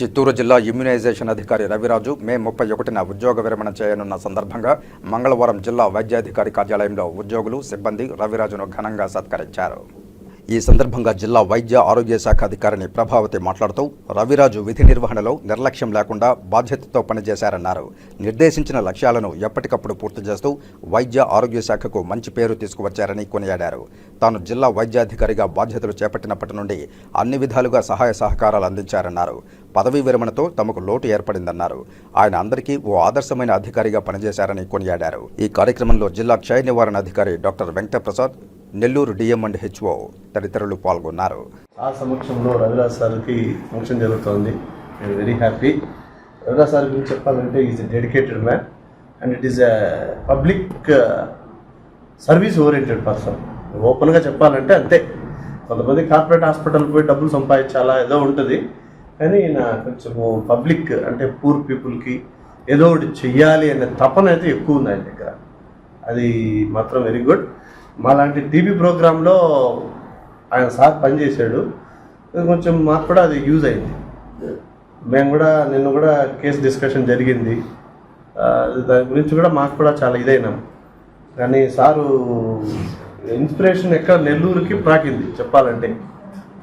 చిత్తూరు జిల్లా ఇమ్యునైజేషన్ అధికారి రవిరాజు మే ముప్పై ఒకటిన ఉద్యోగ విరమణ చేయనున్న సందర్భంగా మంగళవారం జిల్లా వైద్యాధికారి కార్యాలయంలో ఉద్యోగులు సిబ్బంది రవిరాజును ఘనంగా సత్కరించారు. ఈ సందర్భంగా జిల్లా వైద్య ఆరోగ్య శాఖ అధికారిని ప్రభావతి మాట్లాడుతూ రవిరాజు విధి నిర్వహణలో నిర్లక్ష్యం లేకుండా బాధ్యతతో పనిచేశారన్నారు. నిర్దేశించిన లక్ష్యాలను ఎప్పటికప్పుడు పూర్తి చేస్తూ వైద్య ఆరోగ్య శాఖకు మంచి పేరు తీసుకువచ్చారని కొనియాడారు. తాను జిల్లా వైద్యాధికారిగా బాధ్యతలు చేపట్టినప్పటి నుండి అన్ని విధాలుగా సహాయ సహకారాలు అందించారన్నారు. పదవీ విరమణతో తమకు లోటు ఏర్పడిందన్నారు. ఆయన అందరికీ ఓ ఆదర్శమైన అధికారిగా పనిచేశారని కొనియాడారు. ఈ కార్యక్రమంలో జిల్లా క్షయ నివారణ అధికారి doctor Venkataprasad Nellore DM and HO తదితరులు పాల్గొన్నారు. ఆ సమక్షంలో రవిరాజ్ సార్కి ఫంక్షన్ జరుగుతోంది. నేను వెరీ హ్యాపీ రవిరాజ్ సార్ గురించి చెప్పాలంటే is a dedicated man and it is a public service oriented person ఓపెన్గా చెప్పాలంటే అంతే. కొంతమంది కార్పొరేట్ హాస్పిటల్ పోయి డబ్బులు సంపాదించాలా ఏదో ఉంటుంది. కానీ నా కొంచెము పబ్లిక్ అంటే పూర్ పీపుల్కి ఏదో ఒకటి చెయ్యాలి అనే తపన అయితే ఎక్కువ ఉంది ఆయన దగ్గర. అది మాత్రం వెరీ గుడ్ మాలాంటి టీవీ ప్రోగ్రాంలో ఆయన సార్ పనిచేశాడు. కొంచెం మాకు కూడా అది యూజ్ అయింది. మేము కూడా నిన్న కూడా కేసు డిస్కషన్ జరిగింది. దాని గురించి కూడా మాకు కూడా చాలా ఇదైనాం. కానీ సారు ఇన్స్పిరేషన్ ఎక్కడ నెల్లూరుకి ప్రాకింది చెప్పాలంటే.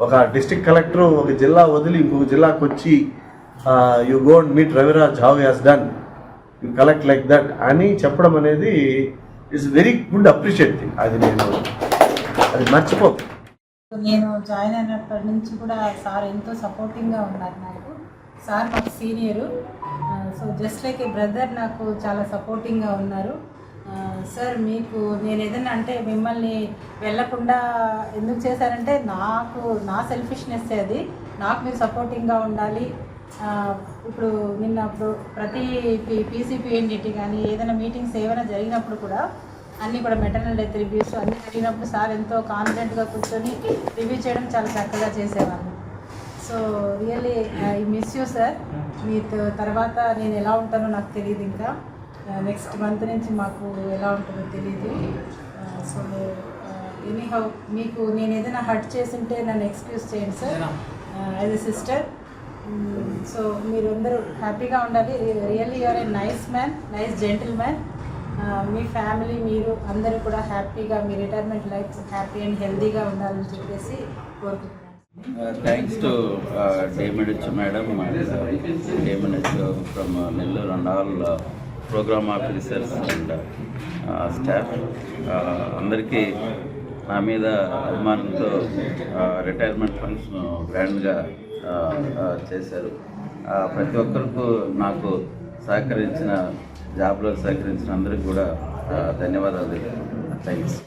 ఒక డిస్ట్రిక్ట్ కలెక్టర్ ఒక జిల్లా వదిలి ఇంకొక జిల్లాకు వచ్చి you go and meet Raviraj how as done? You collect like that అని చెప్పడం అనేది it's very good appreciate thing అది నేను అది మర్చిపోకు నేను జాయిన్ అయినప్పటి నుంచి కూడా సార్ ఎంతో సపోర్టింగ్గా ఉన్నారు నాకు. సార్ మాకు senior so just like a brother నాకు చాలా సపోర్టింగ్గా ఉన్నారు. సార్ మీకు నేను ఏదైనా అంటే మిమ్మల్ని వెళ్ళకుండా ఎందుకు చేశారంటే నాకు నా సెల్ఫిష్నెస్ అది. నాకు మీరు సపోర్టింగ్గా ఉండాలి. ఇప్పుడు నిన్న ఇప్పుడు ప్రతి పీసీపీఎన్డిటీ కానీ ఏదైనా మీటింగ్స్ ఏమైనా జరిగినప్పుడు కూడా అన్నీ కూడా మెటర్నల్ డెత్ రివ్యూస్ అన్నీ జరిగినప్పుడు సార్ ఎంతో కాన్ఫిడెంట్గా కూర్చొని రివ్యూ చేయడం చాలా చక్కగా చేసేవాళ్ళు. So really I miss you sir మీ తర్వాత నేను ఎలా ఉంటానో నాకు తెలియదు ఇంకా. నెక్స్ట్ మంత్ నుంచి మాకు ఎలా ఉంటుందో తెలియదు. సో ఎనీహౌ మీకు నేను ఏదైనా హర్ట్ చేసింటే నన్ను ఎక్స్క్యూజ్ చేయండి sir as a sister so మీరందరూ హ్యాపీగా ఉండాలి. Really your a nice man nice gentleman. Me family మీరు అందరూ కూడా హ్యాపీగా మీ రిటైర్మెంట్ లైఫ్ హ్యాపీ అండ్ హెల్దీగా ఉండాలని చెప్పేసి కోరుకుంటున్నాను. థ్యాంక్స్ టు డేమిడిచ్ madam డేమిడిచ్ from Nellore and all program officers and staff అందరికీ నా మీద అభిమానంతో రిటైర్మెంట్ ఫంక్షన్ గ్రాండ్గా చేశారు. ప్రతి ఒక్కరికి నాకు సహకరించిన జాబ్లో సహకరించిన అందరికీ కూడా ధన్యవాదాలు థ్యాంక్స్